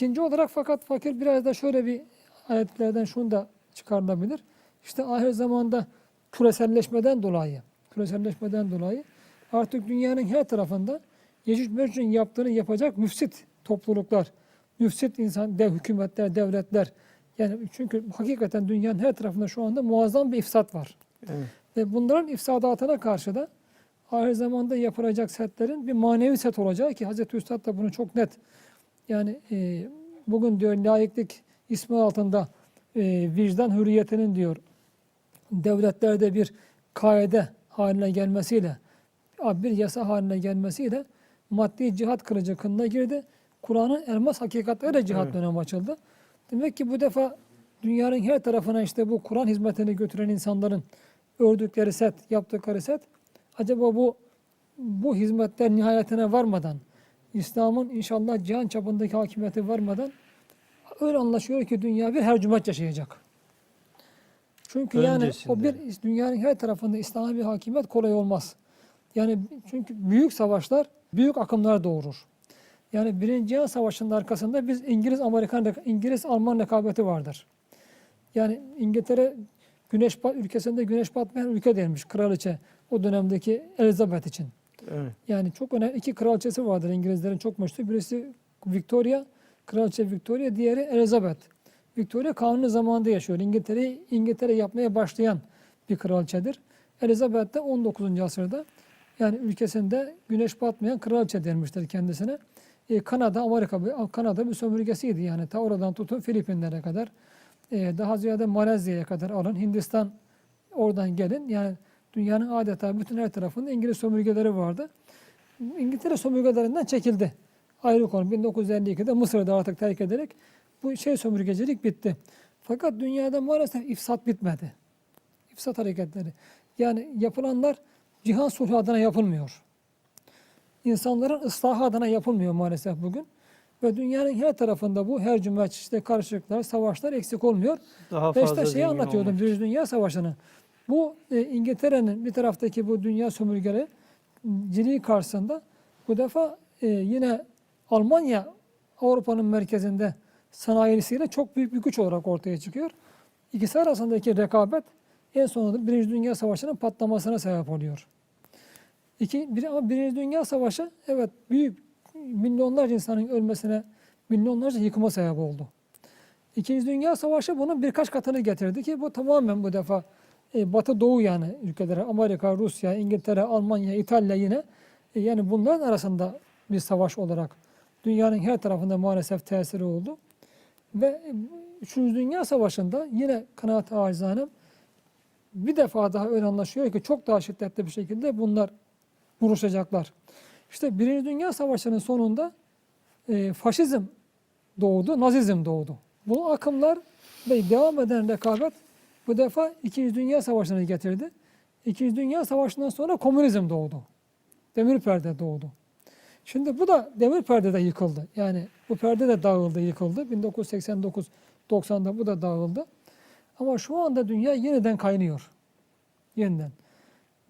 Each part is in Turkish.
İkinci olarak fakat fakir biraz da şöyle bir ayetlerden şunu da çıkarılabilir. İşte ahir zamanda küreselleşmeden dolayı, küreselleşmeden dolayı artık dünyanın her tarafında Yecüc Mecüc'ün yaptığını yapacak müfsit topluluklar, müfsit insan, dev hükümetler, devletler. Yani çünkü hakikaten dünyanın her tarafında şu anda muazzam bir ifsat var. Evet. Ve bunların ifsadatına karşı da ahir zamanda yapılacak setlerin bir manevi set olacağı ki Hazreti Üstad da bunu çok net yani e, bugün diyor layıklık ismi altında e, vicdan hürriyetinin diyor devletlerde bir kaide haline gelmesiyle bir yasa haline gelmesiyle maddi cihat kılıcı kınına girdi. Kur'an'ın elmas hakikatleriyle cihat Evet. dönemi açıldı. Demek ki bu defa dünyanın her tarafına işte bu Kur'an hizmetini götüren insanların ördükleri set, yaptıkları set acaba bu bu hizmetler nihayetine varmadan İslam'ın inşallah cihan çapındaki hakimiyeti varmadan öyle anlaşıyor ki dünya bir hercümet yaşayacak. Çünkü yani o Öncesinde. bir dünyanın her tarafında İslami bir hakimiyet kolay olmaz. Yani çünkü büyük savaşlar büyük akımlar doğurur. Yani Birinci Cihan Savaşı'nın arkasında biz İngiliz Amerikan İngiliz Alman rekabeti vardır. Yani İngiltere güneş ülkesinde güneş batmayan ülke denmiş kraliçe o dönemdeki Elizabeth için. Evet. Yani çok önemli iki kraliçesi vardır İngilizlerin çok meşhur. Birisi Victoria, Kraliçe Victoria, diğeri Elizabeth. Victoria kanuni zamanında yaşıyor. İngiltere İngiltere yapmaya başlayan bir kraliçedir. Elizabeth de 19. asırda yani ülkesinde güneş batmayan kraliçe denmiştir kendisine. E, Kanada, Amerika, Kanada bir sömürgesiydi yani. Ta oradan tutun Filipinlere kadar. e, daha ziyade Malezya'ya kadar alın. Hindistan oradan gelin. Yani dünyanın adeta bütün her tarafında İngiliz sömürgeleri vardı. İngiltere sömürgelerinden çekildi. Ayrı konu. 1952'de Mısır'da artık terk ederek bu şey sömürgecilik bitti. Fakat dünyada maalesef ifsat bitmedi. İfsat hareketleri. Yani yapılanlar cihan sulhu adına yapılmıyor. İnsanların ıslahı adına yapılmıyor maalesef bugün. Ve dünyanın her tarafında bu her cümet işte karışıklıklar, savaşlar eksik olmuyor. Daha Ve fazla şeyi anlatıyordum. Birinci Dünya Savaşı'nı. Bu e, İngiltere'nin bir taraftaki bu dünya sömürgeleri ciliği karşısında bu defa e, yine Almanya Avrupa'nın merkezinde sanayisiyle çok büyük bir güç olarak ortaya çıkıyor. İkisi arasındaki rekabet en sonunda Birinci Dünya Savaşı'nın patlamasına sebep oluyor. İki, bir, ama Birinci Dünya Savaşı evet büyük milyonlarca insanın ölmesine, milyonlarca yıkıma sebep oldu. İkinci Dünya Savaşı bunun birkaç katını getirdi ki bu tamamen bu defa e, Batı Doğu yani ülkelere Amerika, Rusya, İngiltere, Almanya, İtalya yine e, yani bunların arasında bir savaş olarak dünyanın her tarafında maalesef tesiri oldu. Ve e, Üçüncü Dünya Savaşı'nda yine kanaat acizane bir defa daha öyle anlaşıyor ki çok daha şiddetli bir şekilde bunlar vuruşacaklar. İşte Birinci Dünya Savaşı'nın sonunda e, faşizm doğdu, nazizm doğdu. Bu akımlar ve devam eden rekabet bu defa İkinci Dünya Savaşı'nı getirdi. İkinci Dünya Savaşı'ndan sonra komünizm doğdu. Demir perde doğdu. Şimdi bu da demir perde de yıkıldı. Yani bu perde de dağıldı, yıkıldı. 1989-90'da bu da dağıldı. Ama şu anda dünya yeniden kaynıyor. Yeniden.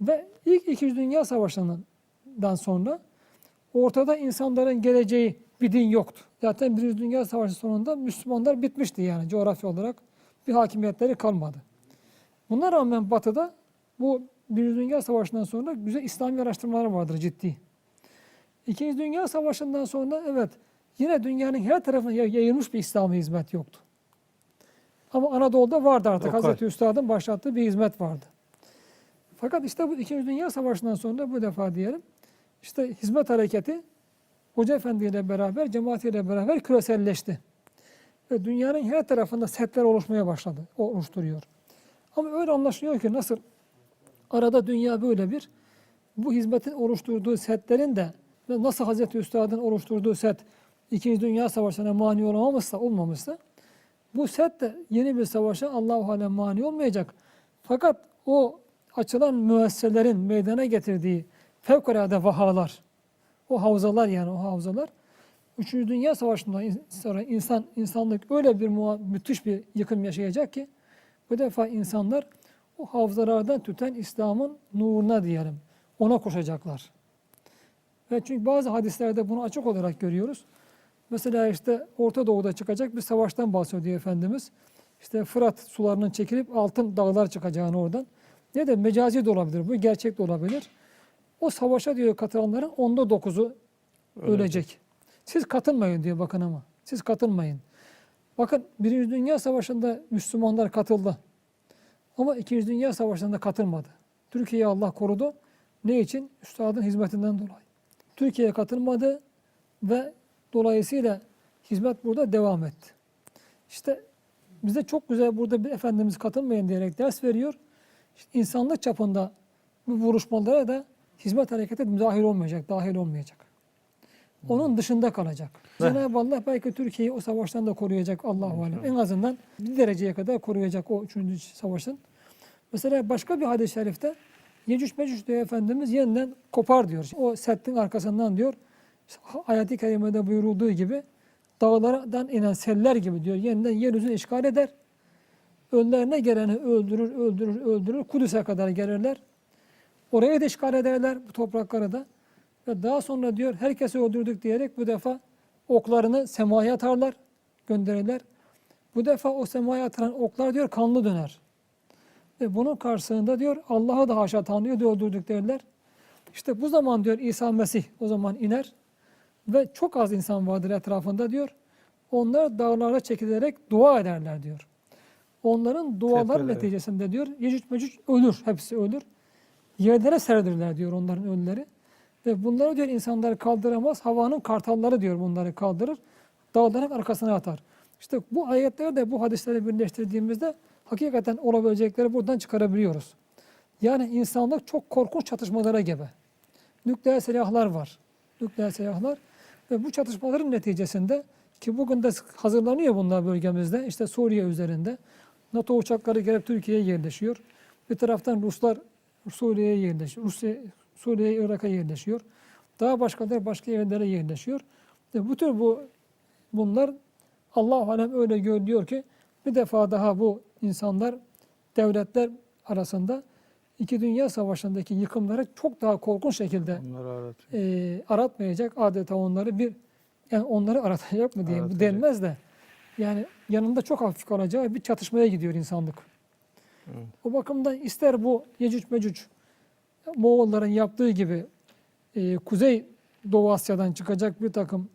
Ve ilk İkinci Dünya Savaşı'ndan sonra ortada insanların geleceği bir din yoktu. Zaten Birinci Dünya Savaşı sonunda Müslümanlar bitmişti yani coğrafya olarak bir hakimiyetleri kalmadı. Buna rağmen Batı'da bu Birinci Dünya Savaşı'ndan sonra güzel İslami araştırmalar vardır ciddi. İkinci Dünya Savaşı'ndan sonra evet yine dünyanın her tarafına yay- yayılmış bir İslami hizmet yoktu. Ama Anadolu'da vardı artık. Lokal. Hazreti Üstad'ın başlattığı bir hizmet vardı. Fakat işte bu İkinci Dünya Savaşı'ndan sonra bu defa diyelim işte hizmet hareketi Hoca Efendi ile beraber, cemaatiyle beraber küreselleşti. Ve dünyanın her tarafında setler oluşmaya başladı, oluşturuyor. Ama öyle anlaşılıyor ki nasıl arada dünya böyle bir, bu hizmetin oluşturduğu setlerin de nasıl Hazreti Üstad'ın oluşturduğu set İkinci Dünya Savaşı'na mani olamamışsa, olmamışsa bu set de yeni bir savaşa Allah-u Alem mani olmayacak. Fakat o açılan müesseselerin meydana getirdiği fevkalade vahalar, o havzalar yani o havzalar Üçüncü Dünya Savaşı'ndan sonra insan insanlık öyle bir müthiş bir yıkım yaşayacak ki bu defa insanlar o havzalardan tüten İslam'ın nuruna diyelim. Ona koşacaklar. Ve çünkü bazı hadislerde bunu açık olarak görüyoruz. Mesela işte Orta Doğu'da çıkacak bir savaştan bahsediyor Efendimiz. İşte Fırat sularının çekilip altın dağlar çıkacağını oradan. Ne de mecazi de olabilir bu, gerçek de olabilir. O savaşa diyor katılanların onda dokuzu ölecek. Siz katılmayın diyor bakın ama. Siz katılmayın. Bakın Birinci Dünya Savaşı'nda Müslümanlar katıldı. Ama İkinci Dünya Savaşı'nda katılmadı. Türkiye'yi Allah korudu. Ne için? Üstadın hizmetinden dolayı. Türkiye'ye katılmadı ve dolayısıyla hizmet burada devam etti. İşte bize çok güzel burada bir Efendimiz katılmayın diyerek ders veriyor. İşte insanlık çapında bu vuruşmalara da hizmet hareketi müdahil olmayacak, dahil olmayacak. Onun dışında kalacak. Cenab-ı Allah belki Türkiye'yi o savaştan da koruyacak Allahu alem. En azından bir dereceye kadar koruyacak o üçüncü savaşın. Mesela başka bir hadis-i şerifte Yecüc Mecüc diyor Efendimiz yeniden kopar diyor. O settin arkasından diyor ayet-i kerimede buyurulduğu gibi dağlardan inen seller gibi diyor yeniden yeryüzünü işgal eder. Önlerine geleni öldürür, öldürür, öldürür. Kudüs'e kadar gelirler. Orayı da işgal ederler bu toprakları da. Ve daha sonra diyor herkesi öldürdük diyerek bu defa oklarını semaya atarlar, gönderirler. Bu defa o semaya atılan oklar diyor kanlı döner. Ve bunun karşısında diyor Allah'ı da haşa Tanrı'yı da öldürdük derler. İşte bu zaman diyor İsa Mesih o zaman iner ve çok az insan vardır etrafında diyor. Onlar dağlara çekilerek dua ederler diyor. Onların dualar Tepelere. neticesinde diyor Yecüc Mecüc ölür, hepsi ölür. Yerlere serdirler diyor onların ölüleri. Ve bunları diyor insanlar kaldıramaz. Havanın kartalları diyor bunları kaldırır. Dağların arkasına atar. İşte bu ayetleri de bu hadisleri birleştirdiğimizde hakikaten olabilecekleri buradan çıkarabiliyoruz. Yani insanlık çok korkunç çatışmalara gebe. Nükleer silahlar var. Nükleer silahlar. Ve bu çatışmaların neticesinde ki bugün de hazırlanıyor bunlar bölgemizde. İşte Suriye üzerinde. NATO uçakları gelip Türkiye'ye yerleşiyor. Bir taraftan Ruslar Suriye'ye yerleşiyor. Rusya, Suriye, Irak'a yerleşiyor. Daha başkaları başka yerlere yerleşiyor. Ve bu tür bu bunlar Allah alem öyle görüyor ki bir defa daha bu insanlar devletler arasında iki dünya savaşındaki yıkımları çok daha korkunç şekilde e, aratmayacak adeta onları bir yani onları aratacak mı diyeyim Aratacak. denmez de yani yanında çok hafif kalacağı bir çatışmaya gidiyor insanlık. Evet. O bakımdan ister bu Yecüc Mecüc Moğolların yaptığı gibi e, Kuzey Doğu Asya'dan çıkacak bir takım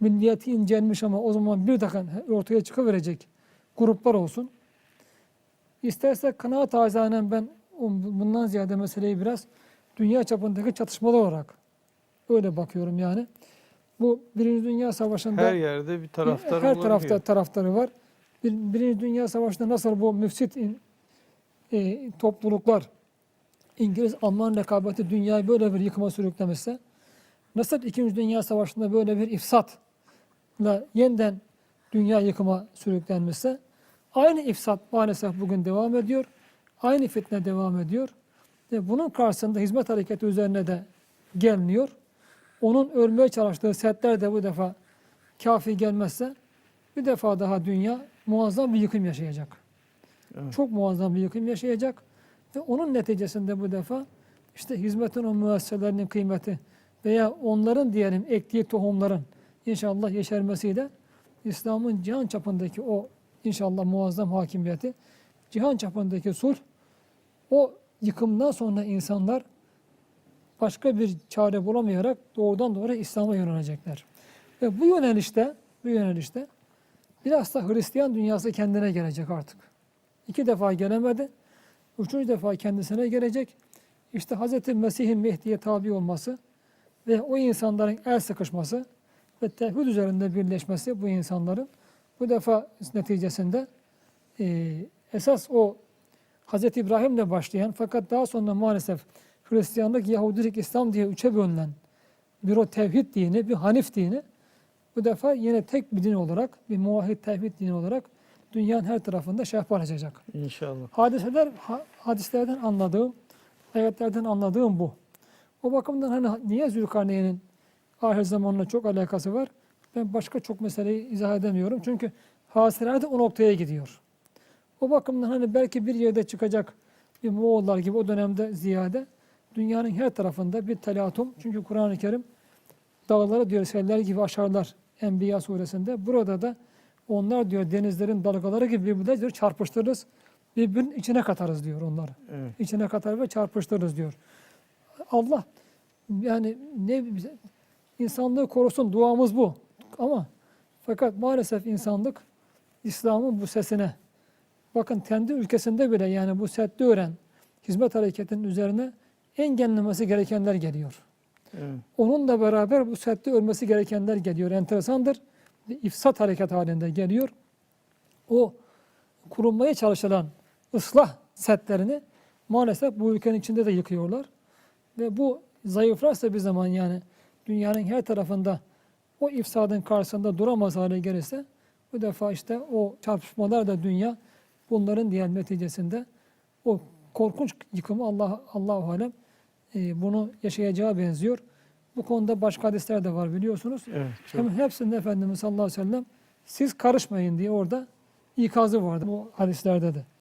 milliyeti incelmiş ama o zaman bir takım ortaya çıkıverecek gruplar olsun. İsterse kanaat azanen ben bundan ziyade meseleyi biraz dünya çapındaki çatışmalar olarak öyle bakıyorum yani. Bu Birinci Dünya Savaşı'nda Her yerde bir taraftar her tarafta taraftarı var. Bir, Birinci Dünya Savaşı'nda nasıl bu müfsit e, topluluklar İngiliz Alman rekabeti dünyayı böyle bir yıkıma sürüklemişse nasıl İkinci Dünya Savaşı'nda böyle bir ifsatla yeniden dünya yıkıma sürüklenmişse aynı ifsat maalesef bugün devam ediyor. Aynı fitne devam ediyor. Ve bunun karşısında hizmet hareketi üzerine de gelmiyor. Onun örmeye çalıştığı setler de bu defa kafi gelmezse bir defa daha dünya muazzam bir yıkım yaşayacak. Evet. Çok muazzam bir yıkım yaşayacak. Ve onun neticesinde bu defa işte hizmetin o müesseselerinin kıymeti veya onların diyelim ektiği tohumların inşallah yeşermesiyle İslam'ın cihan çapındaki o inşallah muazzam hakimiyeti, cihan çapındaki sulh, o yıkımdan sonra insanlar başka bir çare bulamayarak doğudan doğru İslam'a yönelecekler. Ve bu yönelişte, bu yönelişte biraz da Hristiyan dünyası kendine gelecek artık. İki defa gelemedi. Üçüncü defa kendisine gelecek. İşte Hz. Mesih'in Mehdi'ye tabi olması ve o insanların el sıkışması ve tevhid üzerinde birleşmesi bu insanların bu defa neticesinde e, esas o Hz. İbrahim'le başlayan fakat daha sonra maalesef Hristiyanlık, Yahudilik, İslam diye üçe bölünen bir o tevhid dini, bir hanif dini bu defa yine tek bir din olarak, bir muvahhid tevhid dini olarak dünyanın her tarafında şehpa açacak. İnşallah. Hadiseler, ha- hadislerden anladığım, ayetlerden anladığım bu. O bakımdan hani niye Zülkarneyn'in ahir zamanla çok alakası var? Ben başka çok meseleyi izah edemiyorum. Çünkü hasiler de o noktaya gidiyor. O bakımdan hani belki bir yerde çıkacak bir Moğollar gibi o dönemde ziyade dünyanın her tarafında bir telatum. Çünkü Kur'an-ı Kerim dağları diyor seller gibi aşarlar Enbiya suresinde. Burada da onlar diyor denizlerin dalgaları gibi birbirine diyor çarpıştırırız. Birbirinin içine katarız diyor onları. Evet. İçine katar ve çarpıştırırız diyor. Allah yani ne insanlığı korusun duamız bu. Ama fakat maalesef insanlık İslam'ın bu sesine bakın kendi ülkesinde bile yani bu seddi öğren hizmet hareketinin üzerine engellemesi gerekenler geliyor. Evet. Onunla beraber bu sette ölmesi gerekenler geliyor. Enteresandır. İfsat hareket halinde geliyor. O kurulmaya çalışılan ıslah setlerini maalesef bu ülkenin içinde de yıkıyorlar. Ve bu zayıflarsa bir zaman yani dünyanın her tarafında o ifsadın karşısında duramaz hale gelirse bu defa işte o çarpışmalar da dünya bunların diğer neticesinde o korkunç yıkımı Allah Allahu alem bunu yaşayacağı benziyor. Bu konuda başka hadisler de var biliyorsunuz. Evet. Çok. Hem hepsinde Efendimiz sallallahu aleyhi ve sellem siz karışmayın diye orada ikazı vardı bu hadislerde de.